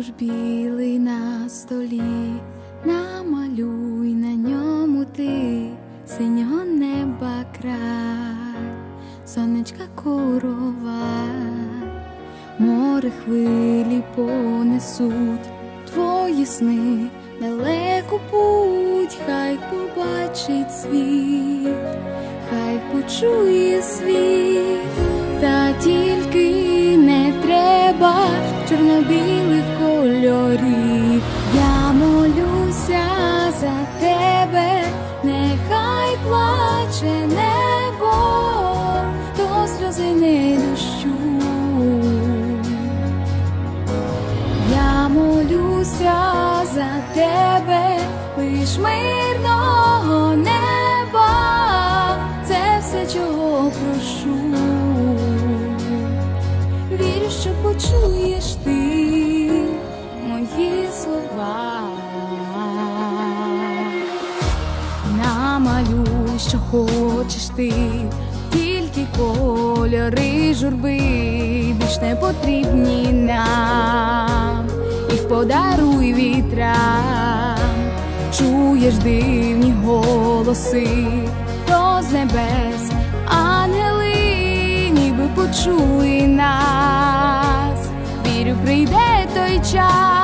аркуш білий на столі, намалюй на ньому ти синього неба край, сонечка коровай, море хвилі понесуть. Твої сни, далеку путь, хай побачить світ, хай почує світ, та тільки не треба чорно-білих кольорів. Я молюся за тебе, нехай плаче небо, то сльози не дощу. Я молюся за тебе, лиш мирного почуєш ти мої слова. Намалюй, що хочеш ти, тільки кольори журби більш не потрібні нам, їх подаруй вітрам, чуєш дивні голоси, то з небес, ангели, ніби. Вірю, прийде той час,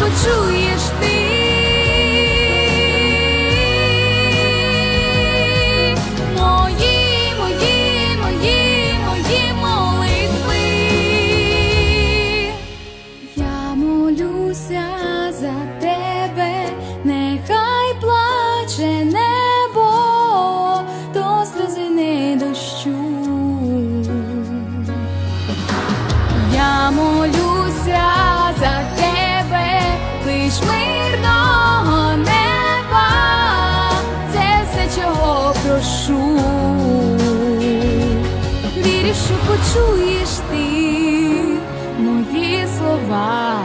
почуєш ти. Мої, мої, мої, мої молитви. Я молюся за тебе, що почуєш ти мої слова.